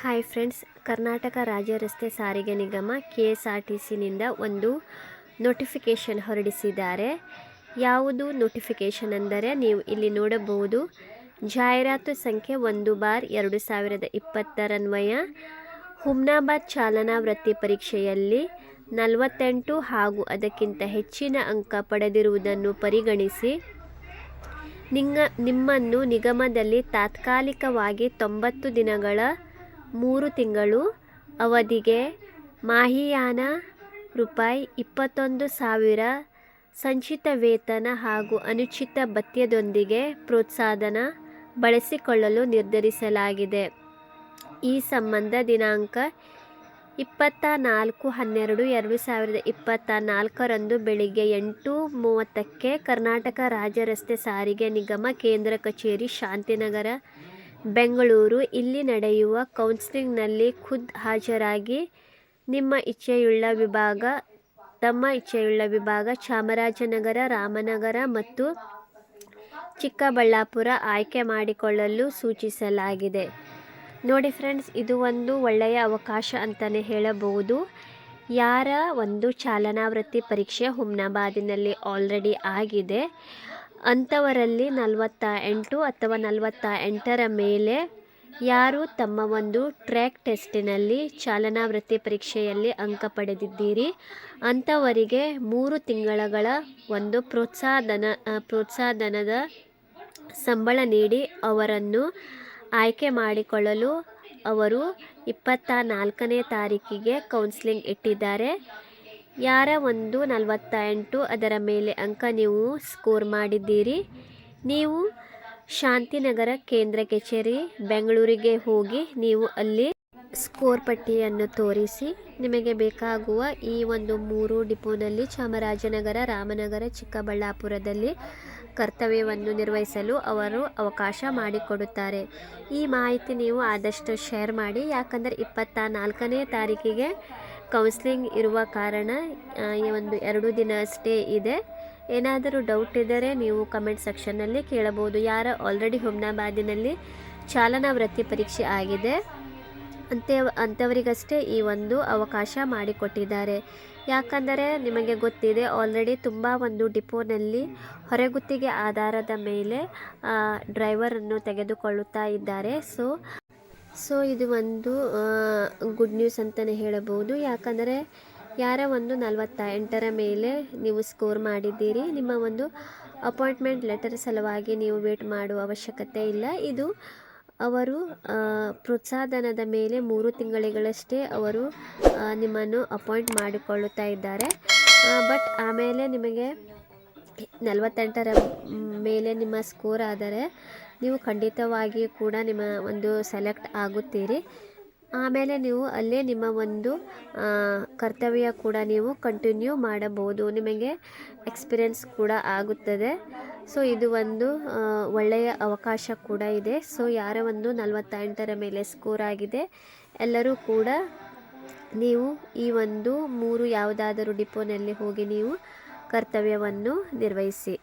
Hi friends Karnataka ರಾಜ್ಯ ರಸ್ತೆ ಸಾರಿಗೆ ನಿಗಮ ಕೆ ಎಸ್ ಆರ್ ಟಿ ಸಿನಿಂದ ಒಂದು ನೋಟಿಫಿಕೇಷನ್ ಹೊರಡಿಸಿದ್ದಾರೆ. ಯಾವುದು ನೋಟಿಫಿಕೇಷನ್ ಅಂದರೆ ನೀವು ಇಲ್ಲಿ ನೋಡಬಹುದು, ಜಾಹೀರಾತು ಸಂಖ್ಯೆ ಒಂದು ಬಾರ್ ಎರಡು ಸಾವಿರದ ಇಪ್ಪತ್ತರನ್ವಯ ಹುಮ್ನಾಬಾದ್ ಚಾಲನಾ ವೃತ್ತಿ ಪರೀಕ್ಷೆಯಲ್ಲಿ ನಲವತ್ತೆಂಟು ಹಾಗೂ ಅದಕ್ಕಿಂತ ಹೆಚ್ಚಿನ ಅಂಕ ಪಡೆದಿರುವುದನ್ನು ಪರಿಗಣಿಸಿ. ನಿಂಗ, ನಿಮ್ಮನ್ನು ನಿಗಮದಲ್ಲಿ ತಾತ್ಕಾಲಿಕವಾಗಿ ತೊಂಬತ್ತು ದಿನಗಳ ಮೂರು ತಿಂಗಳು ಅವಧಿಗೆ ಮಾಹಿಯಾನ ರೂಪಾಯಿ ಇಪ್ಪತ್ತೊಂದು ಸಾವಿರ ಸಂಚಿತ ವೇತನ ಹಾಗೂ ಅನುಚಿತ ಭತ್ಯದೊಂದಿಗೆ ಪ್ರೋತ್ಸಾಹನ ಬಳಸಿಕೊಳ್ಳಲು ನಿರ್ಧರಿಸಲಾಗಿದೆ. ಈ ಸಂಬಂಧ ದಿನಾಂಕ ಇಪ್ಪತ್ತ ನಾಲ್ಕು ಹನ್ನೆರಡು ಎರಡು ಸಾವಿರದ ಇಪ್ಪತ್ತ ನಾಲ್ಕರಂದು ಬೆಳಿಗ್ಗೆ ಎಂಟು ಮೂವತ್ತಕ್ಕೆ ಕರ್ನಾಟಕ ರಾಜ್ಯ ರಸ್ತೆ ಸಾರಿಗೆ ನಿಗಮ ಕೇಂದ್ರ ಕಚೇರಿ ಶಾಂತಿನಗರ ಬೆಂಗಳೂರು, ಇಲ್ಲಿ ನಡೆಯುವ ಕೌನ್ಸಿಲಿಂಗ್ನಲ್ಲಿ ಖುದ್ ಹಾಜರಾಗಿ ನಿಮ್ಮ ಇಚ್ಛೆಯುಳ್ಳ ವಿಭಾಗ, ತಮ್ಮ ಇಚ್ಛೆಯುಳ್ಳ ವಿಭಾಗ ಚಾಮರಾಜನಗರ, ರಾಮನಗರ ಮತ್ತು ಚಿಕ್ಕಬಳ್ಳಾಪುರ ಆಯ್ಕೆ ಮಾಡಿಕೊಳ್ಳಲು ಸೂಚಿಸಲಾಗಿದೆ. ನೋಡಿ ಫ್ರೆಂಡ್ಸ್, ಇದು ಒಂದು ಒಳ್ಳೆಯ ಅವಕಾಶ ಅಂತಲೇ ಹೇಳಬಹುದು. ಯಾರ ಒಂದು ಚಾಲನಾ ವೃತ್ತಿ ಪರೀಕ್ಷೆ ಹುಮ್ನಾಬಾದಿನಲ್ಲಿ ಆಲ್ರೆಡಿ ಆಗಿದೆ. ಅಂಥವರಲ್ಲಿ ನಲವತ್ತ ಎಂಟು ಅಥವಾ ನಲವತ್ತ ಎಂಟರ ಮೇಲೆ ಯಾರು ತಮ್ಮ ಒಂದು ಟ್ರ್ಯಾಕ್ ಟೆಸ್ಟಿನಲ್ಲಿ ಚಾಲನಾ ವೃತ್ತಿ ಪರೀಕ್ಷೆಯಲ್ಲಿ ಅಂಕ ಪಡೆದಿದ್ದೀರಿ? ಅಂಥವರಿಗೆ ಮೂರು ತಿಂಗಳಗಳ ಒಂದು ಪ್ರೋತ್ಸಾಹಧನ ಪ್ರೋತ್ಸಾಹಧನದ ಸಂಬಳ ನೀಡಿ ಅವರನ್ನು ಆಯ್ಕೆ ಮಾಡಿಕೊಳ್ಳಲು ಅವರು ಇಪ್ಪತ್ತ ನಾಲ್ಕನೇ ತಾರೀಕಿಗೆ ಕೌನ್ಸಿಲಿಂಗ್ ಇಟ್ಟಿದ್ದಾರೆ. ಯಾರ ಒಂದು ನಲವತ್ತ ಎಂಟು ಅದರ ಮೇಲೆ ಅಂಕ ನೀವು ಸ್ಕೋರ್ ಮಾಡಿದ್ದೀರಿ. ನೀವು ಶಾಂತಿನಗರ ಕೇಂದ್ರ ಕಚೇರಿ ಬೆಂಗಳೂರಿಗೆ ಹೋಗಿ ನೀವು ಅಲ್ಲಿ ಸ್ಕೋರ್ ಪಟ್ಟಿಯನ್ನು ತೋರಿಸಿ ನಿಮಗೆ ಬೇಕಾಗುವ ಈ ಒಂದು ಮೂರು ಡಿಪೋನಲ್ಲಿ ಚಾಮರಾಜನಗರ, ರಾಮನಗರ, ಚಿಕ್ಕಬಳ್ಳಾಪುರದಲ್ಲಿ ಕರ್ತವ್ಯವನ್ನು ನಿರ್ವಹಿಸಲು ಅವರು ಅವಕಾಶ ಮಾಡಿಕೊಡುತ್ತಾರೆ. ಈ ಮಾಹಿತಿ ನೀವು ಆದಷ್ಟು ಶೇರ್ ಮಾಡಿ, ಯಾಕಂದರೆ ಇಪ್ಪತ್ತ ನಾಲ್ಕನೇ ತಾರೀಕಿಗೆ ಕೌನ್ಸ್ಲಿಂಗ್ ಇರುವ ಕಾರಣ ಈ ಒಂದು ಎರಡು ದಿನ ಅಷ್ಟೇ ಇದೆ. ಏನಾದರೂ ಡೌಟ್ ಇದ್ದರೆ ನೀವು ಕಮೆಂಟ್ ಸೆಕ್ಷನ್ನಲ್ಲಿ ಕೇಳಬಹುದು. ಯಾರ ಆಲ್ರೆಡಿ ಹುಮ್ನಾಬಾದಿನಲ್ಲಿ ಚಾಲನಾ ವೃತ್ತಿ ಪರೀಕ್ಷೆ ಆಗಿದೆ, ಅಂತೆ, ಅಂಥವರಿಗಷ್ಟೇ ಈ ಒಂದು ಅವಕಾಶ ಮಾಡಿಕೊಟ್ಟಿದ್ದಾರೆ. ಯಾಕಂದರೆ ನಿಮಗೆ ಗೊತ್ತಿದೆ ಆಲ್ರೆಡಿ ತುಂಬ ಒಂದು ಡಿಪೋನಲ್ಲಿ ಹೊರಗುತ್ತಿಗೆ ಆಧಾರದ ಮೇಲೆ ಡ್ರೈವರನ್ನು ತೆಗೆದುಕೊಳ್ಳುತ್ತಾ ಇದ್ದಾರೆ. ಸೊ ಸೊ ಇದು ಒಂದು ಗುಡ್ ನ್ಯೂಸ್ ಅಂತಲೇ ಹೇಳಬಹುದು. ಯಾಕಂದರೆ ಯಾರ ಒಂದು ನಲವತ್ತ ಎಂಟರ ಮೇಲೆ ನೀವು ಸ್ಕೋರ್ ಮಾಡಿದ್ದೀರಿ. ನಿಮ್ಮ ಒಂದು ಅಪಾಯಿಂಟ್ಮೆಂಟ್ ಲೆಟರ್ ಸಲುವಾಗಿ ನೀವು ವೇಟ್ ಮಾಡುವ ಅವಶ್ಯಕತೆ ಇಲ್ಲ. ಇದು ಅವರು ಪ್ರೋತ್ಸಾಹಧನದ ಮೇಲೆ ಮೂರು ತಿಂಗಳಿಗಳಷ್ಟೇ ಅವರು ನಿಮ್ಮನ್ನು ಅಪಾಯಿಂಟ್ ಮಾಡಿಕೊಳ್ಳುತ್ತಾ ಇದ್ದಾರೆ. ಬಟ್ ಆಮೇಲೆ ನಿಮಗೆ ನಲವತ್ತೆಂಟರ ಮೇಲೆ ನಿಮ್ಮ ಸ್ಕೋರ್ ಆದರೆ ನೀವು ಖಂಡಿತವಾಗಿಯೂ ಕೂಡ ನಿಮ್ಮ ಒಂದು ಸೆಲೆಕ್ಟ್ ಆಗುತ್ತೀರಿ. ಆಮೇಲೆ ನೀವು ಅಲ್ಲೇ ನಿಮ್ಮ ಒಂದು ಕರ್ತವ್ಯ ಕೂಡ ನೀವು ಕಂಟಿನ್ಯೂ ಮಾಡಬಹುದು. ನಿಮಗೆ ಎಕ್ಸ್ಪೀರಿಯನ್ಸ್ ಕೂಡ ಆಗುತ್ತದೆ. ಸೊ ಇದು ಒಂದು ಒಳ್ಳೆಯ ಅವಕಾಶ ಕೂಡ ಇದೆ. ಸೊ ಯಾರ ಒಂದು ನಲವತ್ತೆಂಟರ ಮೇಲೆ ಸ್ಕೋರ್ ಆಗಿದೆ, ಎಲ್ಲರೂ ಕೂಡ ನೀವು ಈ ಒಂದು ಮೂರು ಯಾವುದಾದರೂ ಡಿಪೋನಲ್ಲಿ ಹೋಗಿ ನೀವು ಕರ್ತವ್ಯವನ್ನು ನಿರ್ವಹಿಸಿ.